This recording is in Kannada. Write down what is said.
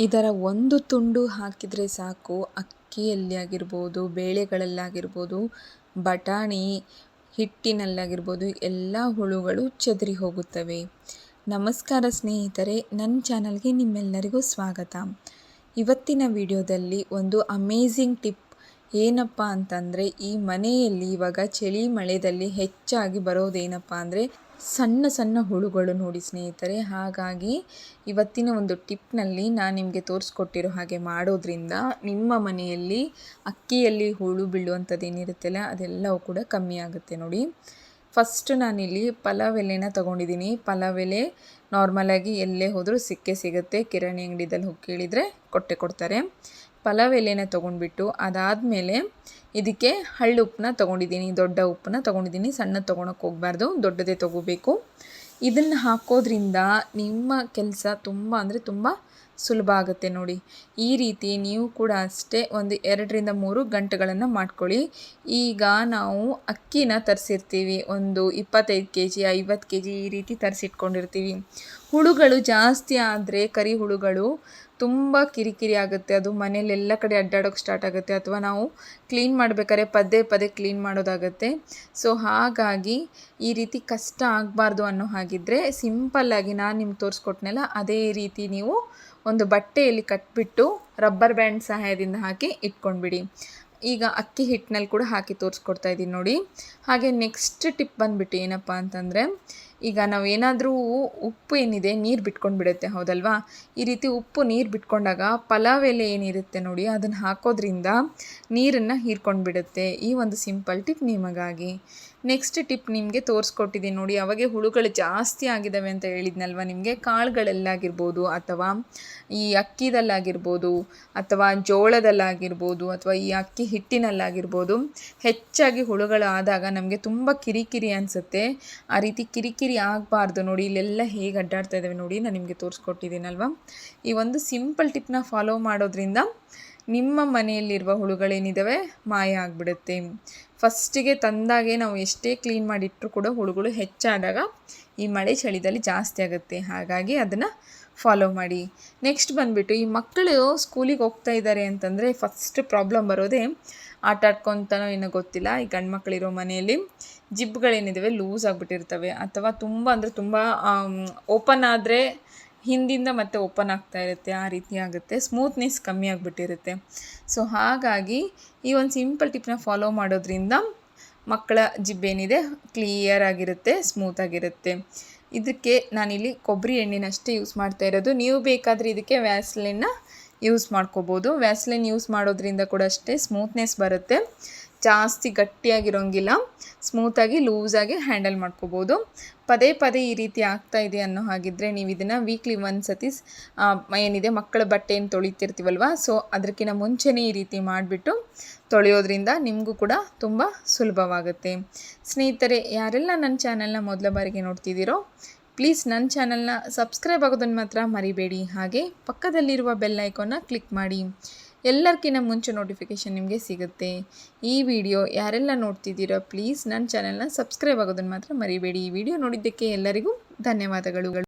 ಇದರ ಒಂದು ತುಂಡು ಹಾಕಿದರೆ ಸಾಕು. ಅಕ್ಕಿಯಲ್ಲಿ ಆಗಿರ್ಬೋದು ಬೇಳೆಗಳಲ್ಲಾಗಿರ್ಬೋದು ಬಟಾಣಿ ಹಿಟ್ಟಿನಲ್ಲಾಗಿರ್ಬೋದು ಎಲ್ಲ ಹುಳುಗಳು ಚದರಿ ಹೋಗುತ್ತವೆ. ನಮಸ್ಕಾರ ಸ್ನೇಹಿತರೆ, ನನ್ನ ಚಾನಲ್ಗೆ ನಿಮ್ಮೆಲ್ಲರಿಗೂ ಸ್ವಾಗತ. ಇವತ್ತಿನ ವಿಡಿಯೋದಲ್ಲಿ ಒಂದು ಅಮೇಝಿಂಗ್ ಟಿಪ್ ಏನಪ್ಪ ಅಂತಂದರೆ, ಈ ಮನೆಯಲ್ಲಿ ಇವಾಗ ಚಳಿ ಮಳೆಯಲ್ಲಿ ಹೆಚ್ಚಾಗಿ ಬರೋದೇನಪ್ಪ ಅಂದರೆ, ಸಣ್ಣ ಸಣ್ಣ ಹುಳುಗಳು ನೋಡಿ ಸ್ನೇಹಿತರೆ. ಹಾಗಾಗಿ ಇವತ್ತಿನ ಒಂದು ಟಿಪ್ನಲ್ಲಿ ನಾನು ನಿಮಗೆ ತೋರಿಸ್ಕೊಟ್ಟಿರೋ ಹಾಗೆ ಮಾಡೋದ್ರಿಂದ ನಿಮ್ಮ ಮನೆಯಲ್ಲಿ ಅಕ್ಕಿಯಲ್ಲಿ ಹುಳು ಬೀಳುವಂಥದ್ದು ಏನಿರುತ್ತಲ್ಲ ಅದೆಲ್ಲವೂ ಕೂಡ ಕಮ್ಮಿ ಆಗುತ್ತೆ ನೋಡಿ. ಫಸ್ಟ್ ನಾನಿಲ್ಲಿ ಪಲಾವ್ ಎಲೆನ ತೊಗೊಂಡಿದ್ದೀನಿ. ಪಲಾವ್ ಎಲೆ ನಾರ್ಮಲಾಗಿ ಎಲ್ಲೇ ಹೋದರೂ ಸಿಕ್ಕೇ ಸಿಗುತ್ತೆ. ಕಿರಾಣಿ ಅಂಗಡಿದಲ್ಲಿ ಹೋಗಿ ಕೇಳಿದರೆ ಕೊಟ್ಟೆ ಕೊಡ್ತಾರೆ. ಪಲಾವ್ ಎಲೆನ ತೊಗೊಂಡ್ಬಿಟ್ಟು ಅದಾದಮೇಲೆ ಇದಕ್ಕೆ ಹಳ್ಳು ಉಪ್ಪನ್ನ ತೊಗೊಂಡಿದ್ದೀನಿ, ದೊಡ್ಡ ಉಪ್ಪನ್ನ ತೊಗೊಂಡಿದ್ದೀನಿ ಸಣ್ಣ ತೊಗೊಳಕ್ಕೆ ಹೋಗಬಾರ್ದು, ದೊಡ್ಡದೇ ತೊಗೋಬೇಕು. ಇದನ್ನು ಹಾಕೋದ್ರಿಂದ ನಿಮ್ಮ ಕೆಲಸ ತುಂಬ ಅಂದರೆ ತುಂಬ ಸುಲಭ ಆಗುತ್ತೆ ನೋಡಿ. ಈ ರೀತಿ ನೀವು ಕೂಡ ಅಷ್ಟೇ ಒಂದು ಎರಡರಿಂದ ಮೂರು ಗಂಟೆಗಳನ್ನು ಮಾಡ್ಕೊಳ್ಳಿ. ಈಗ ನಾವು ಅಕ್ಕಿನ ತರಿಸಿರ್ತೀವಿ. ಒಂದು ಇಪ್ಪತ್ತೈದು ಕೆ ಜಿ ಐವತ್ತು ಕೆ ಜಿ ಈ ರೀತಿ ತರಿಸಿಟ್ಕೊಂಡಿರ್ತೀವಿ. ಹುಳುಗಳು ಜಾಸ್ತಿ ಆದರೆ ಕರಿ ಹುಳುಗಳು ತುಂಬ ಕಿರಿಕಿರಿ ಆಗುತ್ತೆ. ಅದು ಮನೇಲಿ ಎಲ್ಲ ಕಡೆ ಅಡ್ಡಾಡೋಕೆ ಸ್ಟಾರ್ಟ್ ಆಗುತ್ತೆ. ಅಥವಾ ನಾವು ಕ್ಲೀನ್ ಮಾಡಬೇಕಾದ್ರೆ ಪದೇ ಪದೇ ಕ್ಲೀನ್ ಮಾಡೋದಾಗುತ್ತೆ. ಸೊ, ಹಾಗಾಗಿ ಈ ರೀತಿ ಕಷ್ಟ ಆಗಬಾರ್ದು ಅನ್ನೋ ಹಾಗಿದ್ದರೆ ಸಿಂಪಲ್ಲಾಗಿ ನಾನು ನಿಮ್ಗೆ ತೋರಿಸ್ಕೊಟ್ನೆಲ್ಲ, ಅದೇ ರೀತಿ ನೀವು ಒಂದು ಬಟ್ಟೆಯಲ್ಲಿ ಕಟ್ಬಿಟ್ಟು ರಬ್ಬರ್ ಬ್ಯಾಂಡ್ ಸಹಾಯದಿಂದ ಹಾಕಿ ಇಟ್ಕೊಂಡ್ಬಿಡಿ. ಈಗ ಅಕ್ಕಿ ಹಿಟ್ಟಿನಲ್ಲಿ ಕೂಡ ಹಾಕಿ ತೋರಿಸ್ಕೊಡ್ತಾ ಇದ್ದೀನಿ ನೋಡಿ. ಹಾಗೆ ನೆಕ್ಸ್ಟ್ ಟಿಪ್ ಬಂದ್ಬಿಟ್ಟು ಏನಪ್ಪ ಅಂತಂದರೆ ಈಗ ನಾವು ಏನಾದರೂ ಉಪ್ಪು ಏನಿದೆ ನೀರು ಬಿಟ್ಕೊಂಡು ಬಿಡುತ್ತೆ ಹೌದಲ್ವಾ? ಈ ರೀತಿ ಉಪ್ಪು ನೀರು ಬಿಟ್ಕೊಂಡಾಗ ಪಲಾವ್ ಎಲೆ ಏನಿರುತ್ತೆ ನೋಡಿ, ಅದನ್ನು ಹಾಕೋದ್ರಿಂದ ನೀರನ್ನು ಹೀರ್ಕೊಂಡು ಬಿಡುತ್ತೆ ಈ ಒಂದು ಸಿಂಪಲ್ ಟಿಪ್ ನಿಮಗಾಗಿ. ನೆಕ್ಸ್ಟ್ ಟಿಪ್ ನಿಮಗೆ ತೋರಿಸ್ಕೊಟ್ಟಿದ್ದೀನಿ ನೋಡಿ, ಅವಾಗೆ ಹುಳುಗಳು ಜಾಸ್ತಿ ಆಗಿದ್ದಾವೆ ಅಂತ ಹೇಳಿದ್ನಲ್ವ ನಿಮಗೆ? ಕಾಳುಗಳಲ್ಲಾಗಿರ್ಬೋದು ಅಥವಾ ಈ ಅಕ್ಕಿದಲ್ಲಾಗಿರ್ಬೋದು ಅಥವಾ ಜೋಳದಲ್ಲಾಗಿರ್ಬೋದು ಅಥವಾ ಈ ಅಕ್ಕಿ ಹಿಟ್ಟಿನಲ್ಲಾಗಿರ್ಬೋದು, ಹೆಚ್ಚಾಗಿ ಹುಳುಗಳು ಆದಾಗ ನಮಗೆ ತುಂಬ ಕಿರಿಕಿರಿ ಅನಿಸುತ್ತೆ. ಆ ರೀತಿ ಕಿರಿಕಿರಿ ಆಗಬಾರ್ದು ನೋಡಿ, ಇಲ್ಲೆಲ್ಲ ಹೇಗೆ ಅಡ್ಡಾಡ್ತಾ ಇದ್ದಾವೆ ನೋಡಿ, ನಾನು ನಿಮಗೆ ತೋರಿಸ್ಕೊಟ್ಟಿದ್ದೀನಲ್ವ? ಈ ಒಂದು ಸಿಂಪಲ್ ಟಿಪ್ನ ಫಾಲೋ ಮಾಡೋದ್ರಿಂದ ನಿಮ್ಮ ಮನೆಯಲ್ಲಿರುವ ಹುಳುಗಳೇನಿದ್ದಾವೆ ಮಾಯ ಆಗಿಬಿಡುತ್ತೆ. ಫಸ್ಟಿಗೆ ತಂದಾಗೆ ನಾವು ಎಷ್ಟೇ ಕ್ಲೀನ್ ಮಾಡಿಟ್ಟರೂ ಕೂಡ ಹುಳುಗಳು ಹೆಚ್ಚಾದಾಗ ಈ ಮಳೆ ಚಳಿದಲ್ಲಿ ಜಾಸ್ತಿ ಆಗುತ್ತೆ. ಹಾಗಾಗಿ ಅದನ್ನು ಫಾಲೋ ಮಾಡಿ. ನೆಕ್ಸ್ಟ್ ಬಂದುಬಿಟ್ಟು ಈ ಮಕ್ಕಳು ಸ್ಕೂಲಿಗೆ ಹೋಗ್ತಾ ಇದ್ದಾರೆ ಅಂತಂದರೆ ಫಸ್ಟ್ ಪ್ರಾಬ್ಲಮ್ ಬರೋದೇ ಆಟ ಆಡ್ಕೊತಾನೋ ಏನೋ ಗೊತ್ತಿಲ್ಲ. ಈ ಗಂಡು ಮಕ್ಕಳಿರೋ ಮನೆಯಲ್ಲಿ ಜಿಬ್ಗಳೇನಿದ್ದಾವೆ ಲೂಸ್ ಆಗಿಬಿಟ್ಟಿರ್ತವೆ. ಅಥವಾ ತುಂಬ ಅಂದರೆ ತುಂಬ ಓಪನ್ ಆದರೆ ಹಿಂದಿಂದ ಮತ್ತೆ ಓಪನ್ ಆಗ್ತಾ ಇರುತ್ತೆ, ಆ ರೀತಿ ಆಗುತ್ತೆ. ಸ್ಮೂತ್ನೆಸ್ ಕಮ್ಮಿ ಆಗಿಬಿಟ್ಟಿರುತ್ತೆ. ಸೊ ಹಾಗಾಗಿ ಈ ಒಂದು ಸಿಂಪಲ್ ಟಿಪ್ನ ಫಾಲೋ ಮಾಡೋದ್ರಿಂದ ಮಕ್ಕಳ ಜಿಬ್ಬೇನಿದೆ ಕ್ಲಿಯರ್ ಆಗಿರುತ್ತೆ ಸ್ಮೂತ್ ಆಗಿರುತ್ತೆ. ಇದಕ್ಕೆ ನಾನಿಲ್ಲಿ ಕೊಬ್ಬರಿ ಎಣ್ಣೆನಷ್ಟೇ ಯೂಸ್ ಮಾಡ್ತಾ ಇರೋದು. ನೀವು ಬೇಕಾದರೆ ಇದಕ್ಕೆ ವ್ಯಾಸ್ಲಿನ್ನ ಯೂಸ್ ಮಾಡ್ಕೋಬೋದು. ವ್ಯಾಸ್ಲಿನ್ ಯೂಸ್ ಮಾಡೋದ್ರಿಂದ ಕೂಡ ಅಷ್ಟೇ ಸ್ಮೂತ್ನೆಸ್ ಬರುತ್ತೆ. ಜಾಸ್ತಿ ಗಟ್ಟಿಯಾಗಿರೋಂಗಿಲ್ಲ ಸ್ಮೂತಾಗಿ ಲೂಸಾಗಿ ಹ್ಯಾಂಡಲ್ ಮಾಡ್ಕೋಬೋದು. ಪದೇ ಪದೇ ಈ ರೀತಿ ಆಗ್ತಾ ಇದೆ ಅನ್ನೋ ಹಾಗಿದ್ರೆ ನೀವು ಇದನ್ನು ವೀಕ್ಲಿ ಒಂದು ಸತಿ ಏನಿದೆ, ಮಕ್ಕಳ ಬಟ್ಟೆ ಏನು ತೊಳಿತಿರ್ತೀವಲ್ವ? ಸೊ ಅದಕ್ಕಿಂತ ಮುಂಚೆನೇ ಈ ರೀತಿ ಮಾಡಿಬಿಟ್ಟು ತೊಳೆಯೋದ್ರಿಂದ ನಿಮಗೂ ಕೂಡ ತುಂಬ ಸುಲಭವಾಗುತ್ತೆ. ಸ್ನೇಹಿತರೆ, ಯಾರೆಲ್ಲ ನನ್ನ ಚಾನಲ್ನ ಮೊದಲ ಬಾರಿಗೆ ನೋಡ್ತಿದ್ದೀರೋ ಪ್ಲೀಸ್ ನನ್ನ ಚಾನಲ್ನ ಸಬ್ಸ್ಕ್ರೈಬ್ ಆಗೋದನ್ನು ಮಾತ್ರ ಮರಿಬೇಡಿ. ಹಾಗೆ ಪಕ್ಕದಲ್ಲಿರುವ ಬೆಲ್ ಐಕಾನ್ನ ಕ್ಲಿಕ್ ಮಾಡಿ. ಎಲ್ಲರಿಗಿಂತ ಮುಂಚೆ ನೋಟಿಫಿಕೇಷನ್ ನಿಮಗೆ ಸಿಗುತ್ತೆ. ಈ ವಿಡಿಯೋ ಯಾರೆಲ್ಲ ನೋಡ್ತಿದ್ದೀರೋ ಪ್ಲೀಸ್ ನನ್ನ ಚಾನೆಲ್ನ ಸಬ್ಸ್ಕ್ರೈಬ್ ಆಗೋದನ್ನು ಮಾತ್ರ ಮರಿಬೇಡಿ. ಈ ವಿಡಿಯೋ ನೋಡಿದ್ದಕ್ಕೆ ಎಲ್ಲರಿಗೂ ಧನ್ಯವಾದಗಳು.